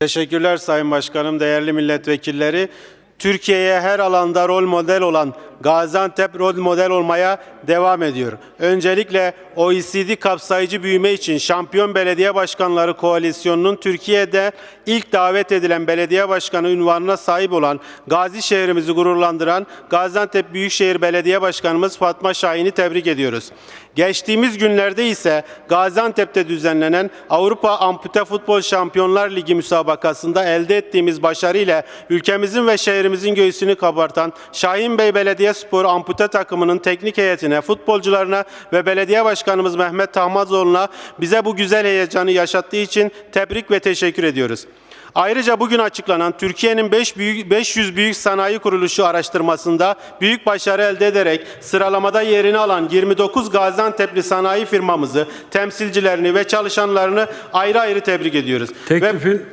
Teşekkürler Sayın Başkanım, değerli milletvekilleri. Türkiye'ye her alanda rol model olan Gaziantep rol model olmaya devam ediyor. Öncelikle OECD kapsayıcı büyüme için Şampiyon Belediye Başkanları Koalisyonu'nun Türkiye'de ilk davet edilen belediye başkanı unvanına sahip olan Gazi şehrimizi gururlandıran Gaziantep Büyükşehir Belediye Başkanımız Fatma Şahin'i tebrik ediyoruz. Geçtiğimiz günlerde ise Gaziantep'te düzenlenen Avrupa Ampute Futbol Şampiyonlar Ligi müsabakasında elde ettiğimiz başarı ile ülkemizin ve şehrimizin göğsünü kabartan Şahin Bey Belediyespor Ampute takımının teknik heyetine, futbolcularına ve belediye başkanımız Mehmet Tahmazoğlu'na bize bu güzel heyecanı yaşattığı için tebrik ve teşekkür ediyoruz. Ayrıca bugün açıklanan Türkiye'nin 5 büyük, 500 büyük sanayi kuruluşu araştırmasında büyük başarı elde ederek sıralamada yerini alan 29 Gaziantep'li sanayi firmamızı, temsilcilerini ve çalışanlarını ayrı ayrı tebrik ediyoruz. Ve Teklifin